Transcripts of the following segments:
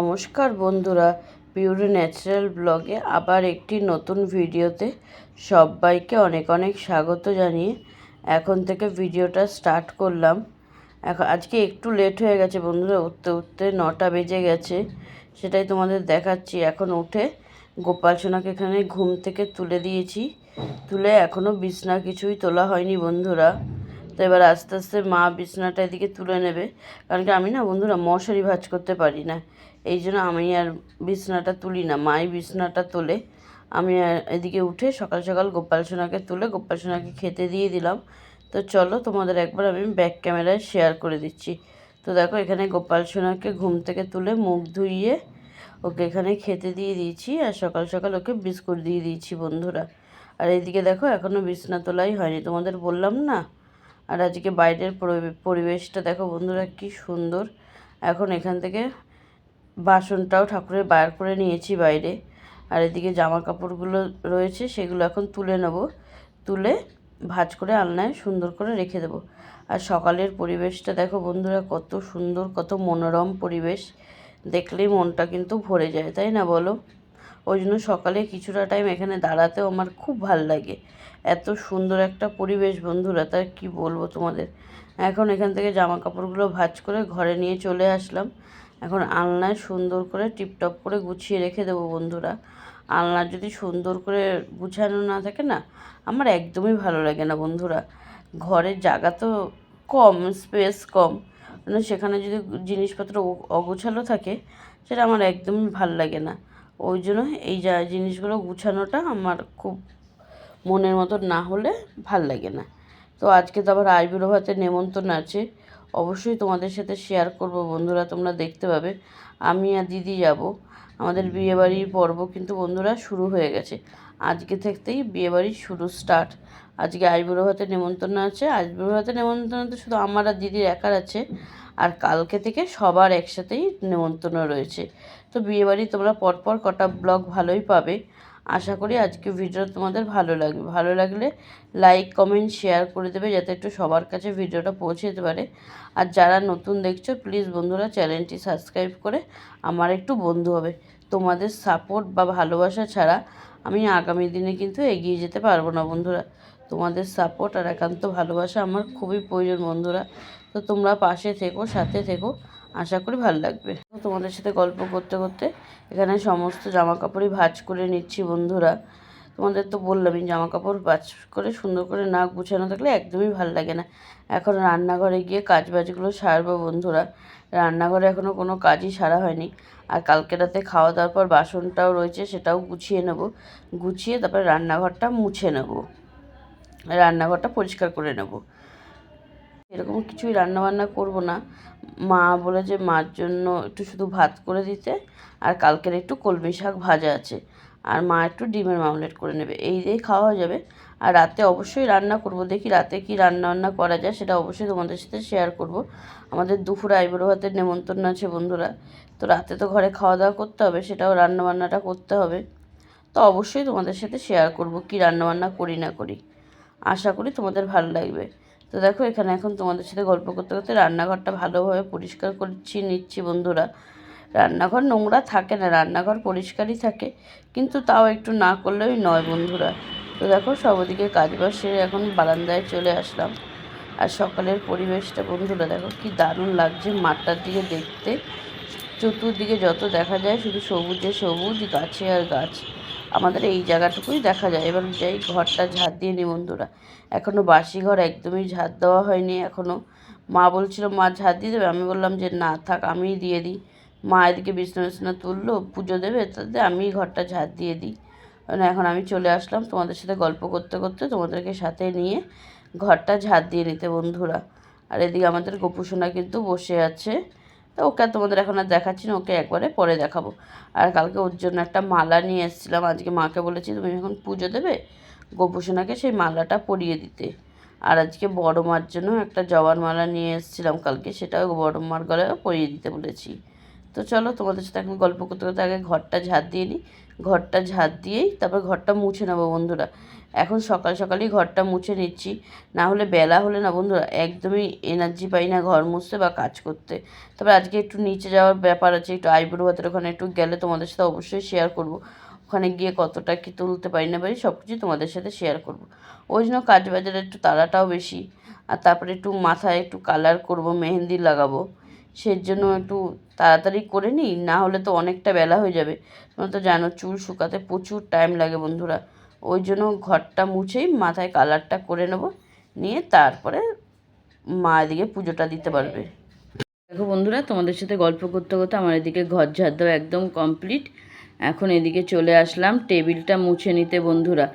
নমস্কার বন্ধুরা puree natural ব্লগে আবার একটি নতুন ভিডিওতে সবাইকে অনেক অনেক স্বাগত জানিয়ে এখন থেকে ভিডিওটা স্টার্ট করলাম। এখন আজকে একটু লেট হয়ে গেছে বন্ধুরা, উঠতে উঠতে নটা বেজে গেছে, সেটাই তোমাদের দেখাচ্ছি। এখন উঠে গোপাল সোনাকে এখানে ঘুম থেকে তুলে দিয়েছি, তুলে এখনও বিছনা কিছুই তোলা হয়নি বন্ধুরা। তো এবার আস্তে আস্তে মা বিছনাটা এদিকে তুলে নেবে, কারণ কি আমি না বন্ধুরা মশারি ভাজ করতে পারি না। এই জন্য আমি আর বিছনাটা তুলি না। মাই বিছনাটা তোলে। আমি আর এদিকে উঠে সকাল সকাল গোপাল সোনাকে তুলে গোপাল সোনাকে খেতে দিয়ে দিলাম। তো চলো তোমাদের একবার আমি ব্যাক ক্যামেরায় শেয়ার করে দিচ্ছি। তো দেখো এখানে গোপাল সোনাকে ঘুম থেকে তুলে মুখ ধুইয়ে ওকে এখানে খেতে দিয়ে দিয়েছি আর সকাল সকাল ওকে বিস্কুট দিয়ে দিয়েছি বন্ধুরা। আর এদিকে দেখো এখনও বিছনা তোলাই হয়নি। তোমাদের বললাম না? আর আজকে বাইরের পরিবেশটা দেখো বন্ধুরা কি সুন্দর। এখন এখান থেকে বাসনটাও ঠাকুরের বার করে নিয়েছি বাইরে। আর এদিকে জামা কাপড়গুলো রয়েছে, সেগুলো এখন তুলে নেব। তুলে ভাজ করে আলনায় সুন্দর করে রেখে দেবো। আর সকালের পরিবেশটা দেখো বন্ধুরা, কত সুন্দর, কত মনোরম পরিবেশ। দেখলেই মনটা কিন্তু ভরে যায়, তাই না বলো? ওই জন্য সকালে কিছুটা টাইম এখানে দাঁড়াতেও আমার খুব ভালো লাগে। এত সুন্দর একটা পরিবেশ বন্ধুরা তার কি বলব তোমাদের? এখন এখান থেকে জামা কাপড়গুলো ভাজ করে ঘরে নিয়ে চলে আসলাম। এখন আলনায় সুন্দর করে টিপটপ করে গুছিয়ে রেখে দেবো বন্ধুরা। আলনা যদি সুন্দর করে গুছানো না থাকে না, আমার একদমই ভালো লাগে না বন্ধুরা। ঘরের জায়গা তো কম, স্পেস কম। মানে সেখানে যদি জিনিসপত্র অগোছালো থাকে, সেটা আমার একদমই ভালো লাগে না। ওই জন্য এই যা, জিনিসগুলো গুছানোটা আমার খুব মনের মতো না হলে ভালো লাগে না। তো আজকে তো আবার আইবুড়ো ভাতে নেমন্তন্ন আছে। অবশ্যই তোমাদের সাথে শেয়ার করব। বন্ধুরা তোমরা দেখতে পাবে। আমি আর দিদি যাব। আমাদের বিয়েবাড়ির পর্ব কিন্তু বন্ধুরা শুরু হয়ে গেছে। আজকে থেকেই বিয়েবাড়ির শুরু স্টার্ট আজকে আইবুড়ো ভাতে নেমন্তন্ন আছে। আইবুড়ো ভাতে নেমন্তন্ন তো শুধু আমার আর দিদির একার আছে। আর কালকে থেকে সবার একসাথেই নেমন্তন্ন রয়েছে। তো বিয়েবাড়ি তোমরা পরপর কটা ব্লগ ভালোই পাবে। আশা করি আজকে ভিডিও তোমাদের ভালো লাগবে। ভালো লাগলে লাইক কমেন্ট শেয়ার করে দেবে যাতে একটু সবার কাছে ভিডিওটা পৌঁছে যেতে পারে। আর যারা নতুন দেখছ প্লিজ বন্ধুরা চ্যানেলটি সাবস্ক্রাইব করে আমার একটু বন্ধু হবে। তোমাদের সাপোর্ট বা ভালোবাসা ছাড়া আমি আগামী দিনে কিন্তু এগিয়ে যেতে পারব না বন্ধুরা। তোমাদের সাপোর্ট আর একান্ত ভালোবাসা আমার খুবই প্রয়োজন বন্ধুরা। তো তোমরা পাশে থেকো, সাথে থেকো। আশা করি ভালো লাগবে। তোমাদের সাথে গল্প করতে করতে এখানে সমস্ত জামা কাপড়ই ভাজ করে নিচ্ছি বন্ধুরা। তোমাদের তো বললামই জামা কাপড় ভাজ করে সুন্দর করে না গুছানো থাকলে একদমই ভালো লাগে না। এখন রান্নাঘরে গিয়ে কাজ বাজগুলো সারবো বন্ধুরা। রান্নাঘরে এখনও কোনো কাজই সারা হয়নি। আর কালকে রাতে খাওয়া দাওয়ার পর বাসনটাও রয়েছে সেটাও গুছিয়ে নেব। গুছিয়ে তারপরে রান্নাঘরটা মুছে নেব। রান্নাঘরটা পরিষ্কার করে নেব। এরকম কিছুই রান্নাবান্না করব না। মা বলে যে, মার জন্য একটু শুধু ভাত করে দিতে, আর কালকের একটু কলমি শাক ভাজা আছে। আর মা একটু ডিমের মামলেট করে নেবে। এই দিয়েই খাওয়া হয়ে যাবে। আর রাতে অবশ্যই রান্না করব। দেখি রাতে কি রান্না বান্না করা যায়, সেটা অবশ্যই তোমাদের সাথে শেয়ার করব। আমাদের দুপুরে আইবুড়ো ভাতের নেমন্তন্ন আছে বন্ধুরা। তো রাতে তো ঘরে খাওয়া দাওয়া করতে হবে, সেটাও রান্না বান্নাটা করতে হবে। তো অবশ্যই তোমাদের সাথে শেয়ার করব, কি রান্না বান্না করি না করি। আশা করি তোমাদের ভালো লাগবে। তো দেখো, এখানে এখন তোমাদের সাথে গল্প করতে করতে রান্নাঘরটা ভালোভাবে পরিষ্কার করছি, নিচ্ছি বন্ধুরা। রান্নাঘর নোংরা থাকে না, রান্নাঘর পরিষ্কারই থাকে, কিন্তু তাও একটু না করলেই নয় বন্ধুরা। তো দেখো, সব ওদিকে কাজবাজ সেরে এখন বারান্দায় চলে আসলাম। আর সকালের পরিবেশটা বন্ধুরা, দেখো কি দারুণ লাগছে মাঠটার দিকে দেখতে। চতুর্দিকে যত দেখা যায় শুধু সবুজে সবুজ, গাছে আর গাছ। আমাদের এই জায়গাটুকুই দেখা যায়। এবার যাই ঘরটা ঝাড় দিয়ে নি বন্ধুরা এখনও বাসি ঘর একদমই ঝাড় দেওয়া হয়নি এখনও মা বলছিল, মা ঝাড় দিয়ে দেবে? আমি বললাম যে, না, থাক, আমিই দিয়ে দিই। মা এদিকে বিছনা বিছনা তুললো, পুজো দেবে, তাতে আমি ঘরটা ঝাড় দিয়ে দিই। মানে এখন আমি চলে আসলাম তোমাদের সাথে গল্প করতে করতে, তোমাদেরকে সাথে নিয়ে ঘরটা ঝাড় দিয়ে নিতে বন্ধুরা। আর এদিকে আমাদের গোপুসোনা কিন্তু বসে আছে। তো ওকে আর তোমাদের এখন আর দেখাচ্ছি না, ওকে একবারে পরে দেখাবো। আর কালকে ওর জন্য একটা মালা নিয়ে এসেছিলাম, আজকে মাকে বলেছি তুমি যখন পুজো দেবে? গোপুসোনাকে সেই মালাটা পরিয়ে দিতে। আর আজকে বড় মার জন্য একটা জবার মালা নিয়ে এসেছিলাম কালকে, সেটাও বড় মার গলায় পরিয়ে দিতে বলেছি। তো চলো তোমাদের সাথে এখন গল্প করতে করতে আগে ঘরটা ঝাঁট দিয়ে নিই। ঘরটা ঝাঁট দিয়েই তারপর ঘরটা মুছে নেব বন্ধুরা। এখন সকাল সকালই ঘরটা মুছে নিচ্ছি। না হলে বেলা হলে না বন্ধুরা, একদমই এনার্জি পাই না ঘর মুছতে বা কাজ করতে। তবে আজকে একটু নিচে যাওয়ার ব্যাপার আছে, একটু আইব্রো হাতের ওখানে একটু গেলে তোমাদের সাথে অবশ্যই শেয়ার করব। ওখানে গিয়ে কতটা কি তুলতে পারি না পারি সব কিছু তোমাদের সাথে শেয়ার করব। ওই জন্য কাজ বাজারে একটু তাড়াটাও বেশি। আর তারপরে একটু মাথায় একটু কালার করব, মেহেন্দি লাগাবো। সেই জন্য একটু তাড়াতাড়ি করে নিই, না হলে তো অনেকটা বেলা হয়ে যাবে। তোমরা তো জানো চুল শুকাতে প্রচুর টাইম লাগে বন্ধুরা। ওই জন্য ঘরটা মুছেই মাথায় কালারটা করে নেব। নিয়ে তারপরে মা এদিকে পুজোটা দিতে পারবে। দেখো বন্ধুরা, তোমাদের সাথে গল্প করতে করতে আমার এদিকে ঘর ঝাড় দেওয়া একদম কমপ্লিট। এখন এদিকে চলে আসলাম, টেবিলটা মুছে নিতে বন্ধুরা।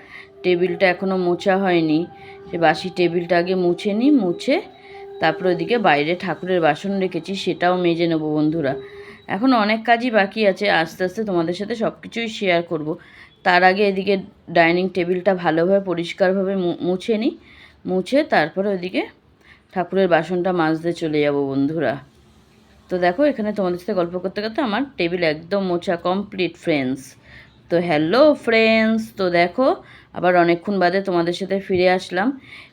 টেবিলটা এখনও মোছা হয়নি, সে বাসি টেবিলটা আগে মুছে নিই, মুছে তারপর ওদিকে বাইরে ঠাকুরের বাসন রেখেছি, সেটাও মেজে নেব বন্ধুরা। এখন অনেক কাজই বাকি আছে, আস্তে আস্তে তোমাদের সাথে সব কিছুই শেয়ার করব। তার আগে এদিকে ডাইনিং টেবিলটা ভালোভাবে পরিষ্কারভাবে মুছে নিই মুছে তারপরে ওদিকে ঠাকুরের বাসনটা মাজতে চলে যাব বন্ধুরা। তো দেখো, এখানে তোমাদের সাথে গল্প করতে করতে আমার টেবিল একদম মোছা কমপ্লিট ফ্রেন্ডস তো হ্যালো ফ্রেন্ডস তো দেখো, আবার অনেকক্ষণ বাদে তোমাদের সাথে ফিরে আসলাম।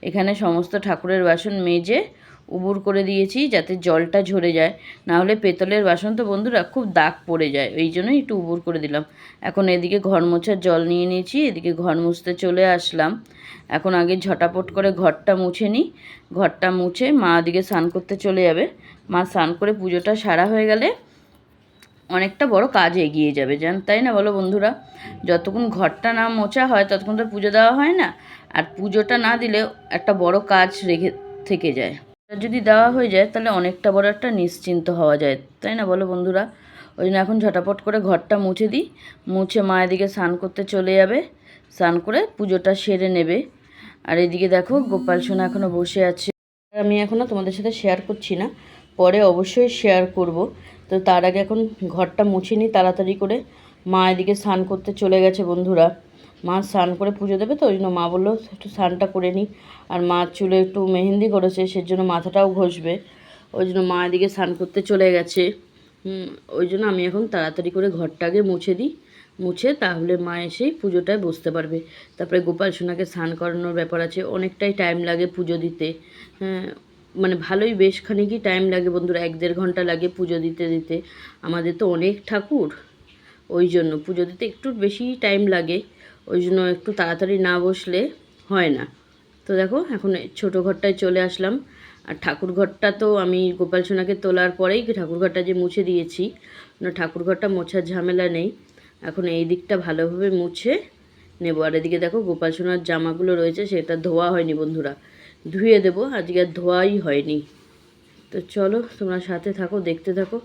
এখানে সমস্ত ঠাকুরের বাসন মেজে উবুর করে দিয়েছি যাতে জলটা ঝরে যায়। না হলে পেতলের বাসন তো বন্ধুরা খুব দাগ পড়ে যায় এই জন্যই একটু উবুর করে দিলাম। এখন এদিকে ঘর মোছার জল নিয়ে নিয়েছি, এদিকে ঘর মুছতে চলে আসলাম। এখন আগে ঝটাপট করে ঘরটা মুছে নিই। ঘরটা মুছে মা ওদিকে স্নান করতে চলে যাবে। মা স্নান করে পুজোটা সারা হয়ে গেলে অনেকটা বড় কাজ এগিয়ে যাবে, জান তাই না বলো বন্ধুরা? যতক্ষণ ঘরটা না মোছা হয় ততক্ষণ তো পুজো দেওয়া হয় না। আর পুজোটা না দিলে একটা বড় কাজ রেখে থেকে যায়। যদি দেওয়া হয়ে যায়, তাহলে অনেকটা বড় একটা নিশ্চিন্ত হওয়া যায়। তাই না বলো বন্ধুরা? ওই জন্য এখন ঝটাপট করে ঘরটা মুছে দিই। মুছে মা এদিকে স্নান করতে চলে যাবে। স্নান করে পুজোটা সেরে নেবে। আর এদিকে দেখো, গোপাল সোনা এখনও বসে আছে। আমি এখনও তোমাদের সাথে শেয়ার করছি না। পরে অবশ্যই শেয়ার করব। তো তার আগে এখন ঘরটা মুছে নিই, তাড়াতাড়ি করে। মা এদিকে স্নান করতে চলে গেছে বন্ধুরা। মা স্নান করে পুজো দেবে তো, ওই জন্য মা বলল একটু স্নানটা করে নিই। আর মা চুলে একটু মেহেন্দি করেছে, সেজন্য মাথাটাও ঘষবে। ওই জন্য মা এদিকে স্নান করতে চলে গেছে। ওই জন্য আমি এখন তাড়াতাড়ি করে ঘরটা আগে মুছে দিই। মুছে তাহলে মা এসেই পুজোটায় বসতে পারবে। তারপরে গোপাল সোনাকে স্নান করানোর ব্যাপার আছে, অনেকটাই টাইম লাগে পুজো দিতে। হ্যাঁ মানে ভালোই বেশ খানিকই টাইম লাগে বন্ধুরা, এক দেড় ঘণ্টা লাগে পুজো দিতে দিতে। আমাদের তো অনেক ঠাকুর, ওই জন্য পুজো দিতে একটু বেশি টাইম লাগে। ওই জন্য একটু তাড়াতাড়ি না বসলে হয় না। তো দেখো, এখন ছোটো ঘরটায় চলে আসলাম। আর ঠাকুর ঘরটা তো আমি গোপাল সোনাকে তোলার পরেই ঠাকুর ঘরটা যে মুছে দিয়েছি, না, ঠাকুর ঘরটা মোছার ঝামেলা নেই। এখন এই দিকটা ভালোভাবে মুছে নেব। আর এদিকে দেখো, গোপাল সোনার জামাগুলো রয়েছে, সেটা ধোয়া হয়নি বন্ধুরা। ধুয়ে দেবো, আজকে আর ধোয়াই হয়নি। তো চলো, তোমরা সাথে থাকো, দেখতে থাকো।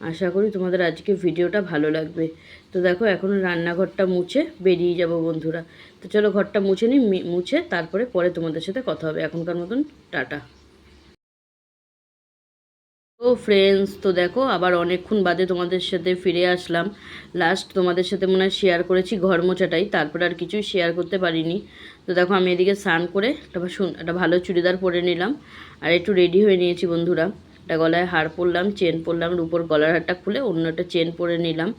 আশা করি তোমাদের আজকে ভিডিওটা ভালো লাগবে। তো দেখো, এখন রান্নাঘরটা মুছে বেরিয়ে যাব বন্ধুরা। তো চলো ঘরটা মুছে নিই মুছে তারপরে পরে তোমাদের সাথে কথা হবে। এখনকার মতন টাটা। তো ফ্রেন্ডস তো দেখো, আবার অনেকক্ষণ বাদে তোমাদের সাথে ফিরে আসলাম। লাস্ট তোমাদের সাথে মনে হয় শেয়ার করেছি ঘর মোছাটাই, তারপরে আর কিছুই শেয়ার করতে পারিনি। তো দেখো, আমি এদিকে স্নান করে একটা একটা ভালো চুড়িদার পরে নিলাম। আর একটু রেডি হয়ে নিয়েছি বন্ধুরা। একটা গলায় হার পরলাম, চেন পরলাম আর উপর গলার হারটা খুলে অন্য একটা চেন পরে নিলাম।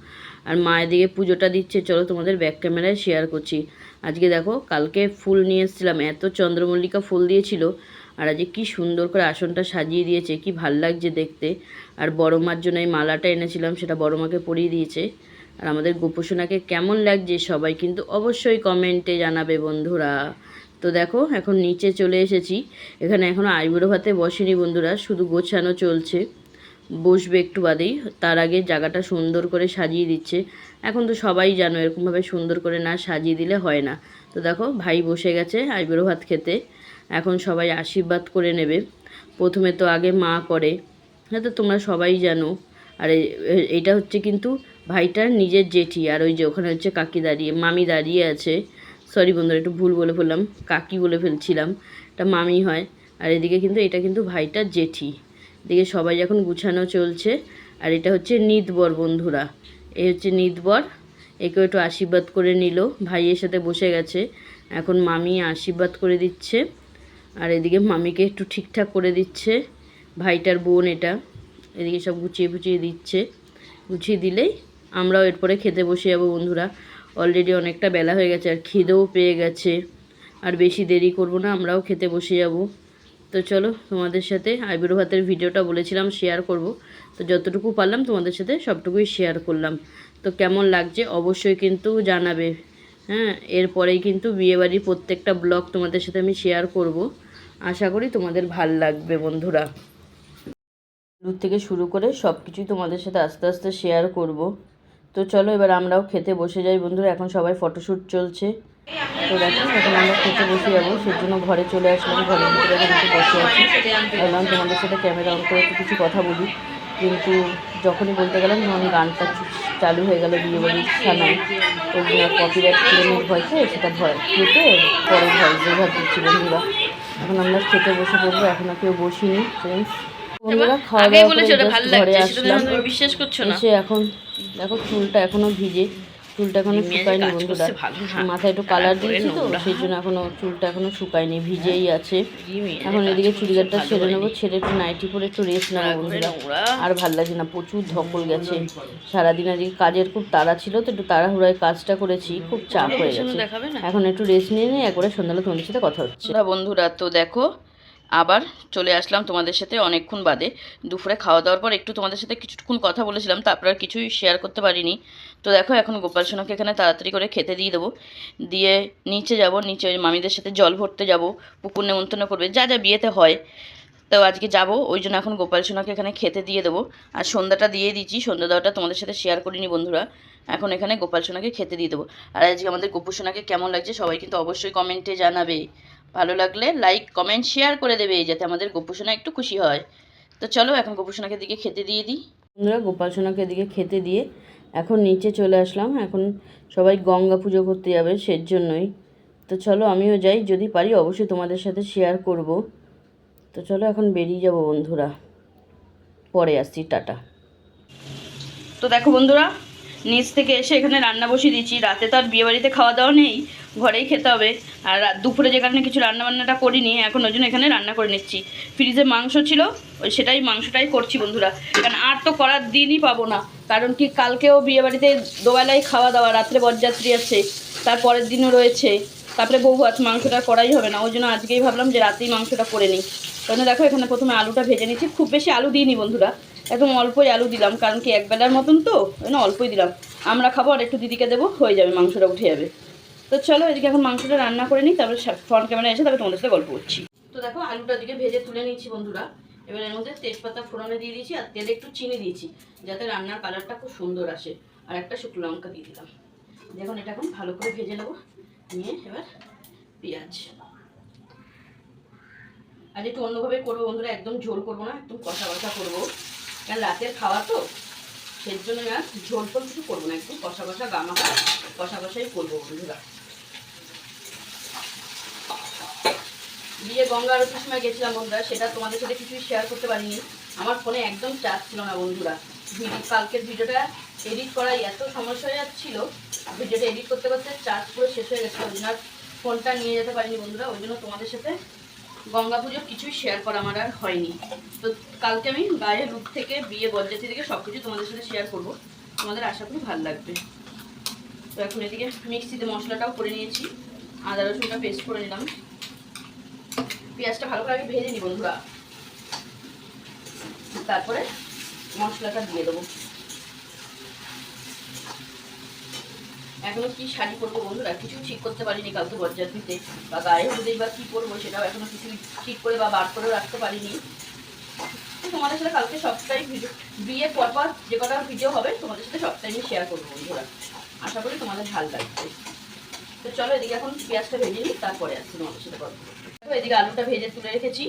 আর মা এদিকে পুজোটা দিচ্ছে, চলো তোমাদের ব্যাক ক্যামেরায় শেয়ার করছি। আজকে দেখো, কালকে ফুল নিয়ে এসেছিলাম, এত চন্দ্রমল্লিকা ফুল দিয়েছিল, আর আজকে কি সুন্দর করে আসনটা সাজিয়ে দিয়েছে, কি ভালো লাগছে দেখতে। আর বড় মার জন্য এই মালাটা এনেছিলাম, সেটা বড় মাকে পরিয়ে দিয়েছে। আর আমাদের গোপোষণাকে কেমন লাগছে সবাই কিন্তু অবশ্যই কমেন্টে জানাবে বন্ধুরা। তো দেখো, এখন নিচে চলে এসেছি। এখানে এখনও আইবুড়ো ভাতে বসেনি বন্ধুরা, শুধু গোছানো চলছে। বসবে একটু বাদেই, তার আগে জায়গাটা সুন্দর করে সাজিয়ে দিচ্ছে। এখন তো সবাই জানো, এরকমভাবে সুন্দর করে না সাজিয়ে দিলে হয় না। তো দেখো, ভাই বসে গেছে আইবুড়ো ভাত খেতে। এখন সবাই আশীর্বাদ করে নেবে। প্রথমে তো আগে মা করে। হ্যাঁ তো তোমরা সবাই জানো। আর এটা হচ্ছে কিন্তু ভাইটার নিজের জেঠি, আর ওই যে ওখানে হচ্ছে কাকি দাঁড়িয়ে, মামি দাঁড়িয়ে আছে। সরি বন্ধুরা, একটু ভুল বলে ফেললাম, কাকি বলে ফেলছিলাম, এটা মামি হয়। আর এদিকে কিন্তু এটা কিন্তু ভাইটার জেঠি। এদিকে সবাই এখন গুছানো চলছে, আর এটা হচ্ছে নিতবর বন্ধুরা। এ হচ্ছে নিতবর, একেও একটু আশীর্বাদ করে নিল। ভাইয়ের সাথে বসে গেছে, এখন মামি আশীর্বাদ করে দিচ্ছে। আর এদিকে মামিকে একটু ঠিকঠাক করে দিচ্ছে, ভাইটার বোন এটা। এদিকে সব গুছিয়ে ফুচিয়ে দিচ্ছে। গুছিয়ে দিলেই আমরাও এরপরে খেতে বসে যাব বন্ধুরা। অলরেডি অনেকটা বেলা হয়ে গেছে, আর খিদেও পেয়ে গেছে। আর বেশি দেরি করব না, আমরাও খেতে বসে যাব। তো চলো, তোমাদের সাথে আইবুড়ো ভাতের ভিডিওটা বলেছিলাম শেয়ার করব। তো যতটুকু পারলাম, তোমাদের সাথে সবটুকুই শেয়ার করলাম। তো কেমন লাগছে, অবশ্যই কিন্তু জানাবে। হ্যাঁ এরপরেই কিন্তু বিয়েবাড়ির প্রত্যেকটা ব্লগ তোমাদের সাথে আমি শেয়ার করব। আশা করি তোমাদের ভালো লাগবে, বন্ধুরা। দূর থেকে শুরু করে সব কিছুই তোমাদের সাথে আস্তে আস্তে শেয়ার করব। তো চলো এবার আমরাও খেতে বসে যাই বন্ধুরা, এখন সবাই ফটোশ্যুট চলছে। তো দেখো, এখন আমরা খেতে বসে যাব সেই জন্য ঘরে চলে আসলাম, ঘরের ভিতরে একটু বসে আছি। ভাবলাম তোমাদের সাথে ক্যামেরা অন করে কিছু কথা বলি, কিন্তু যখনই বলতে গেলাম তখন গানটা চালু হয়ে গেল বিয়ে বাড়ির ওই জন্য কপিরাইট ক্লেমের ভয়তে সেটা ভয় কেটে পরে ভয় যে ভাব দিচ্ছি বন্ধুরা। এখন আমরা খেতে বসে পড়ব এখনও কেউ বসিনি ফ্রেন্ডস বন্ধুরা খাওয়া দাওয়া করে ঘরে আসলাম। বিশ্বাস করছ না। এসে এখন দেখো চুলটা এখনও ভিজে চুলটা এখনও শুকায়নি বন্ধুরা। মাথায় একটু কালার দিয়েছি তো সেই জন্য এখনও চুলটা এখনও শুকায়নি ভিজেই আছে। এখন এদিকে চুড়িদারটা ছেড়ে নেব ছেড়ে একটু নাইটি পরে একটু রেস্ট নেব বন্ধুরা। আর ভালো লাগছে না প্রচুর ধকল গেছে। সারাদিন আজকে কাজের খুব তাড়া ছিল তো একটু তাড়াহুড়ায় কাজটা করেছি খুব চাপ হয়ে গেছে। এখন একটু রেস্ট নিয়ে নিয়ে একবারে সন্ধ্যাবেলা তোমাদের সাথে কথা হচ্ছে। বন্ধুরা তো দেখো আবার চলে আসলাম তোমাদের সাথে অনেকক্ষণ বাদে। দুপুরে খাওয়া দাওয়ার পর একটু তোমাদের সাথে কিছুক্ষণ কথা বলেছিলাম, তারপর আর কিছুই শেয়ার করতে পারিনি। তো দেখো, এখন গোপাল সোনাকে এখানে তাড়াতাড়ি করে খেতে দিয়ে দেবো। দিয়ে নিচে যাব, নিচে মামিদের সাথে জল ভরতে যাব, পুকুর নেমন্তন্ন করবে। যা যা বিয়েতে হয়, তো আজকে যাব, ওই জন্য এখন গোপাল সোনাকে এখানে খেতে দিয়ে দেবো। আর সন্ধ্যাটা দিয়ে দিচ্ছি, সন্ধ্যা দেওয়াটা তোমাদের সাথে শেয়ার করিনি বন্ধুরা। এখন এখানে গোপাল সোনাকে খেতে দিয়ে দেবো। আর আজকে আমাদের গোপু সোনাকে কেমন লাগছে সবাই কিন্তু অবশ্যই কমেন্টে জানাবে। ভালো লাগলে লাইক কমেন্ট শেয়ার করে দেবে যাতে আমাদের গোপু সোনা একটু খুশি হয়। তো চলো এখন গোপু সোনাকে দিকে খেতে দিয়ে দিই। বন্ধুরা গোপাল সোনাকে দিকে খেতে দিয়ে এখন নিচে চলে আসলাম। এখন সবাই গঙ্গা পুজো করতে যাবে সের জন্যই তো চলো আমিও যাই, যদি পারি অবশ্যই তোমাদের সাথে শেয়ার করব। তো চলো এখন বেরিয়ে যাব বন্ধুরা। পরে আসছি, টাটা। তো দেখো বন্ধুরা নিচ থেকে এসে এখানে রান্না বসিয়ে দিচ্ছি রাতে তো আর বিয়েবাড়িতে খাওয়া দাওয়া নেই, ঘরেই খেতে হবে। আর দুপুরে যে কারণে কিছু রান্না বান্নাটা করিনি, এখন ওই জন্য এখানে রান্না করে নিচ্ছি। ফ্রিজে মাংস ছিল, ওই সেটাই মাংসটাই করছি বন্ধুরা। কারণ আর তো করার দিনই পাবো না। কারণ কি, কালকেও বিয়েবাড়িতে দোবেলায় খাওয়া দাওয়া, রাত্রে বরযাত্রী আছে, তার পরের দিনও রয়েছে। তারপরে বউ ভাত মাংসটা করাই হবে না, ওই জন্য আজকেই ভাবলাম যে রাতেই মাংসটা করে নিই। কারণ দেখো, এখানে প্রথমে আলুটা ভেজে নিচ্ছি। খুব বেশি আলু দিইনি বন্ধুরা। একদম অল্পই আলু দিলাম, কারণ কি একবেলার মতন তো, ওই জন্য অল্পই দিলাম। আমরা খাব আর একটু দিদিকে দেবো, হয়ে যাবে, মাংসটা উঠে যাবে। তো চলো এদিকে এখন মাংসটা রান্না করে নিই, তারপরে ফ্রন্ট ক্যামেরা এসে তারপরে তোমাদের সাথে গল্প করছি। তো দেখো, আলুটা দিকে ভেজে তুলে নিচ্ছি বন্ধুরা। এবার এর মধ্যে তেজপাতা ফোড়নে দিয়ে দিয়েছি, আর তেলে একটু চিনি দিয়েছি, যাতে রান্নার কালারটা খুব সুন্দর আসে। আর একটা শুকনো লঙ্কা দিয়ে দিলাম। দেখুন, এটা এখন ভালো করে ভেজে নেব। নিয়ে এবার পেঁয়াজ। আর একটু অন্যভাবে করব বন্ধুরা, একদম ঝোল করব না, একদম কষা কষা করব। কারণ রাতের খাওয়া তো সেই জন্য আর ঝোল ফোল কিছু করব না একদম কষা কষা গামাকা কষা কষাই করব বন্ধুরা। বিয়ে গঙ্গা আরতির সময় গেছিলাম বন্ধুরা, সেটা তোমাদের সাথে কিছুই শেয়ার করতে পারিনি। আমার ফোনে একদম চার্জ ছিল না বন্ধুরা। ভিডিও কালকের ভিডিওটা এডিট করাই এত সমস্যা হয়ে যাচ্ছিল, ভিডিওটা এডিট করতে করতে চার্জ পুরো শেষ হয়ে গেছিল। ওই জন্য ফোনটা নিয়ে যেতে পারিনি বন্ধুরা, ওই জন্য তোমাদের সাথে গঙ্গা পুজোর কিছুই শেয়ার করা আমার আর হয়নি। তো কালকে আমি গায়ে রূপ থেকে, বিয়ে, বরযাত্রী থেকে সব কিছু তোমাদের সাথে শেয়ার করব। তোমাদের আশা করি ভালো লাগবে। তো এখন এদিকে মিক্সিতে মশলাটাও করে নিয়েছি। আদা, রসুনটা পেস্ট করে নিলাম। পেঁয়াজটা ভালো করে আগে ভেজে নিই বন্ধুরা তারপরে মশলাটা দিয়ে দেবো। এখনও কি শাড়ি পরবো বন্ধুরা? কিছু ঠিক করতে পারিনি কালকে বরযাত্রীতে। বা গায়ে হলুদেই বা কি পরবো সেটাও এখনও কিছু ঠিক করে বা বার করে রাখতে পারিনি। তোমাদের সাথে কালকে সবটাই ভিডিও বিয়ে পরপর যে কটা ভিডিও হবে, তোমাদের সাথে সবটাই আমি শেয়ার করব বন্ধুরা। আশা করি তোমাদের ভালো লাগবে। তো চলো এদিকে এখন পেঁয়াজটা ভেজে নিই, তারপরে আসছি তোমাদের সাথে কথা তো এদিকে আলুটা ভেজে তুলে রেখেছি,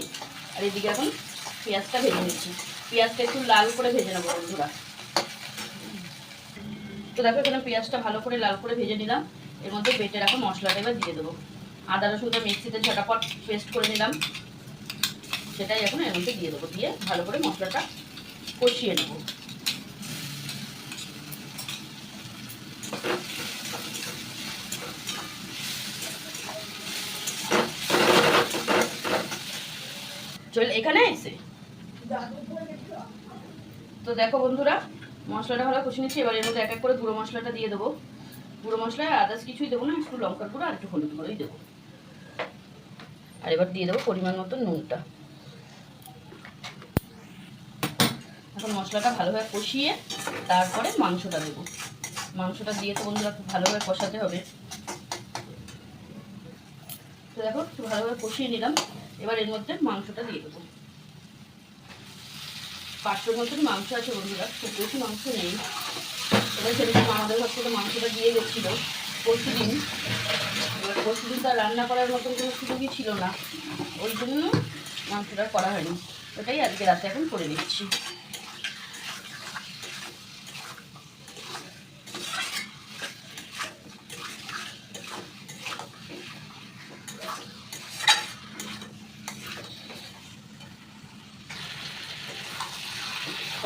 আর এদিকে এখন পেঁয়াজটা ভেজে নিচ্ছি। পেঁয়াজটা একটু লাল করে ভেজে নেব বন্ধুরা। তো দেখো এখানে পেঁয়াজটা ভালো করে লাল করে ভেজে নিলাম। এর মধ্যে বেটে রাখা মশলাটা এবার দিয়ে দেবো। আদা রসুনটা মিক্সিতে ঝটাপট পেস্ট করে নিলাম। সেটাই এখন এর মধ্যে দিয়ে দেবো। দিয়ে ভালো করে মশলাটা কষিয়ে নেব। চল, এখানে এসে। তো দেখো বন্ধুরা মশলাটা ভালো কষে নিচ্ছি, এবার এর মধ্যে এক এক করে গুঁড়ো মশলাটা দিয়ে দেবো। গুঁড়ো মশলা আদার্স কিছুই দেবো না, একটু লঙ্কার গুঁড়ো আর একটু হলুদ গুঁড়োই দেবো। আর এবার দিয়ে দেবো পরিমাণ মতো নুনটা। এখন মশলাটা ভালোভাবে কষিয়ে তারপরে মাংসটা দেবো। মাংসটা দিয়ে তো বন্ধুরা খুব ভালোভাবে কষাতে হবে। তো দেখো, একটু ভালোভাবে কষিয়ে নিলাম। এবার এর মধ্যে মাংসটা দিয়ে দেবো। পাঁচশোর মতন মাংস আছে বন্ধুরা, খুব বেশি মাংস নেই। এবার সেরকম আমাদের ঘর থেকে মাংসটা দিয়ে গেছিল, পরশু দিন। এবার পরশু দিন তো আর রান্না করার মতন কোনো সুযোগই ছিল না। ওই জন্য মাংসটা করা হয়নি। ওটাই আজকে রাতে এখন করে দিচ্ছি।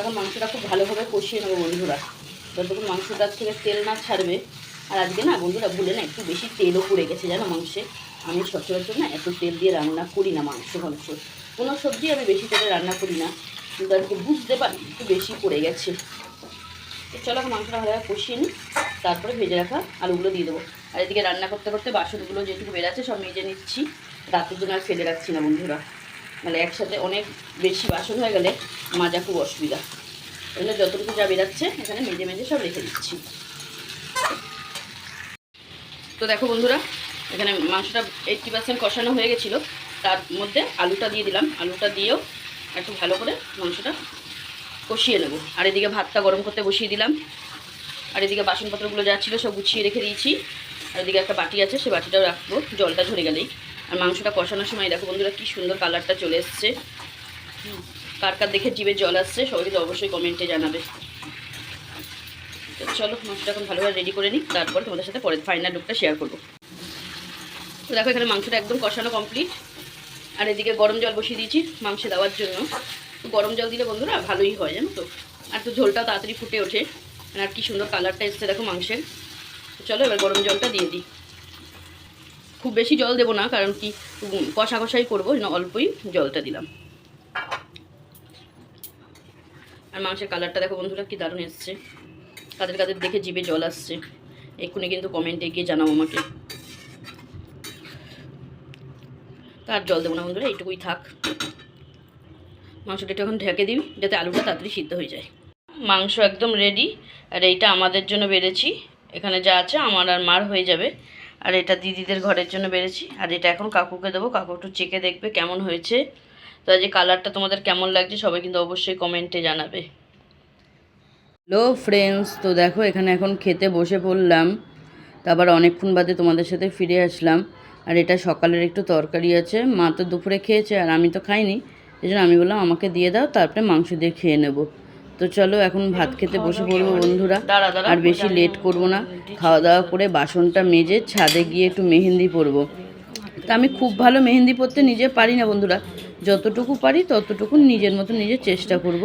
তখন মাংসটা খুব ভালোভাবে কষিয়ে নেব বন্ধুরা। যতক্ষণ মাংসটার থেকে তেল না ছাড়বে। আর আজকে না বন্ধুরা ভুলে না, একটু বেশি তেলও পড়ে গেছে জানো মাংসে। আমি সচরাচর না এত তেল দিয়ে রান্না করি না মাংস মাংস। কোনো সবজি আমি বেশি তেলে রান্না করি না। কিন্তু আজকে বুঝতে পারি, একটু বেশি পড়ে গেছে। তো চলো মাংসটা ভালোভাবে কষিয়ে নিই। তারপরে ভেজে রাখা আলুগুলো দিয়ে দেবো। আর এদিকে রান্না করতে করতে বাসনগুলো যেটুকু বেরাচ্ছে সব মেজে নিচ্ছি। রাতের জন্য আর ফেলে রাখছি না বন্ধুরা। মানে একসাথে অনেক বেশি বাসন হয়ে গেলে মাজা খুব অসুবিধা। জন্য যতটুকু যা বেরাচ্ছে, এখানে মেজে মেজে সব রেখে দিচ্ছি। তো দেখো বন্ধুরা, এখানে মাংসটা এইটটি পার্সেন্ট কষানো হয়ে গেছিল। তার মধ্যে আলুটা দিয়ে দিলাম। আলুটা দিয়েও একটু ভালো করে মাংসটা কষিয়ে নেব। আর এদিকে ভাতটা গরম করতে বসিয়ে দিলাম। আর এদিকে বাসনপত্রগুলো যা ছিল সব গুছিয়ে রেখে দিয়েছি। আর এদিকে একটা বাটি আছে, সে বাটিটাও রাখব। জলটা ঝরে গেলেই। আর মাংসটা কষানোর সময় দেখো বন্ধুরা কি সুন্দর কালারটা চলে এসছে। কার কার দেখে জিভে জল আসছে সবাই অবশ্যই কমেন্টে জানাবে। তো চলো, মাংসটা এখন ভালোভাবে রেডি করে নিই, তারপর তোমাদের সাথে পরে ফাইনাল লুকটা শেয়ার করব। তো দেখো এখানে মাংসটা একদম কষানো কমপ্লিট আর এদিকে গরম জল বসিয়ে দিয়েছি মাংসে দেওয়ার জন্য। তো গরম জল দিলে বন্ধুরা ভালোই হয়, জানো তো? আর তো ঝোলটাও তাড়াতাড়ি ফুটে ওঠে। আর কি সুন্দর কালারটা এসছে দেখো মাংসের। চলো এবার গরম জলটা দিয়ে দিই। খুব বেশি জল দেবো না, কারণ কি কষা কষাই করব অল্পই জলটা দিলাম। আর মাংসের কালারটা দেখো বন্ধুরা কি দারুণ এসছে। কাদের কাদের দেখে জিভে জল আসছে। এক্ষুনি কিন্তু কমেন্টে গিয়ে জানাও আমাকে। তার জল দেবো না বন্ধুরা, এইটুকুই থাক। মাংসটা এখন ঢেকে দিই, যাতে আলুটা তাড়াতাড়ি সিদ্ধ হয়ে যায়। মাংস একদম রেডি আর এইটা আমাদের জন্য বেড়েছি। এখানে যা আছে আমার আর মার হয়ে যাবে। আর এটা দিদিদের ঘরের জন্য বেড়েছি। আর এটা এখন কাকুকে দেবো। কাকু একটু চেকে দেখবে কেমন হয়েছে। তো আজ কালারটা তোমাদের কেমন লাগছে সবাই কিন্তু অবশ্যই কমেন্টে জানাবে। হ্যালো ফ্রেন্ডস তো দেখো এখানে এখন খেতে বসে পড়লাম। তারপর অনেকক্ষণ বাদে তোমাদের সাথে ফিরে আসলাম। আর এটা সকালের একটু তরকারি আছে। মা তো দুপুরে খেয়েছে আর আমি তো খাইনি। এই জন্য আমি বললাম আমাকে দিয়ে দাও, তারপরে মাংস দিয়ে খেয়ে নেব। তো চলো এখন ভাত খেতে বসে পড়ব বন্ধুরা। আর বেশি লেট করব না। খাওয়া দাওয়া করে বাসনটা মেজে ছাদে গিয়ে একটু মেহেন্দি পরবো। তা আমি খুব ভালো মেহেন্দি পরতে নিজে পারি না বন্ধুরা। যতটুকু পারি ততটুকু নিজের মতো নিজে চেষ্টা করব।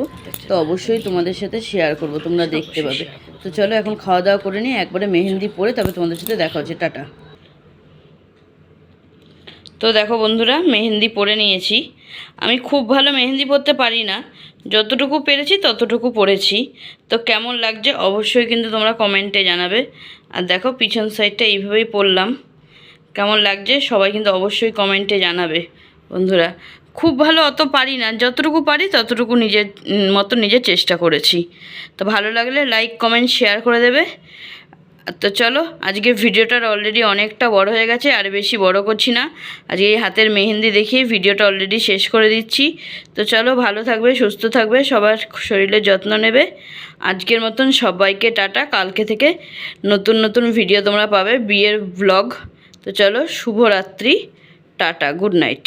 তো অবশ্যই তোমাদের সাথে শেয়ার করব, তোমরা দেখতে পাবে। তো চলো এখন খাওয়া দাওয়া করে নিয়ে একবারে মেহেন্দি পরে তবে তোমাদের সাথে দেখা হচ্ছে। টাটা। তো দেখো বন্ধুরা, মেহেন্দি পরে নিয়েছি। আমি খুব ভালো মেহেন্দি পরতে পারি না। যতটুকু পেরেছি, ততটুকু পড়েছি। তো কেমন লাগছে অবশ্যই কিন্তু তোমরা কমেন্টে জানাবে। আর দেখো, পিছন সাইডটা এইভাবেই পড়লাম। কেমন লাগছে সবাই কিন্তু অবশ্যই কমেন্টে জানাবে, বন্ধুরা। খুব ভালো অত পারি না, যতটুকু পারি ততটুকু নিজের মতো নিজে চেষ্টা করেছি। তো ভালো লাগলে লাইক কমেন্ট শেয়ার করে দেবে। তো চলো আজকে ভিডিওটার অলরেডি অনেকটা বড় হয়ে গেছে, আর বেশি বড় করছি না। আজকে এই হাতের মেহেন্দি দেখিয়ে ভিডিওটা অলরেডি শেষ করে দিচ্ছি। তো চলো, ভালো থাকবে, সুস্থ থাকবে, সবার শরীরের যত্ন নেবে। আজকের মতন সবাইকে টাটা, কালকে থেকে নতুন নতুন ভিডিও তোমরা পাবে, বিয়ের ব্লগ তো চলো, শুভরাত্রি, টাটা গুড নাইট